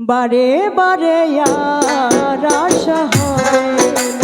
বারে বারে আর আশা হয়।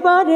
everybody.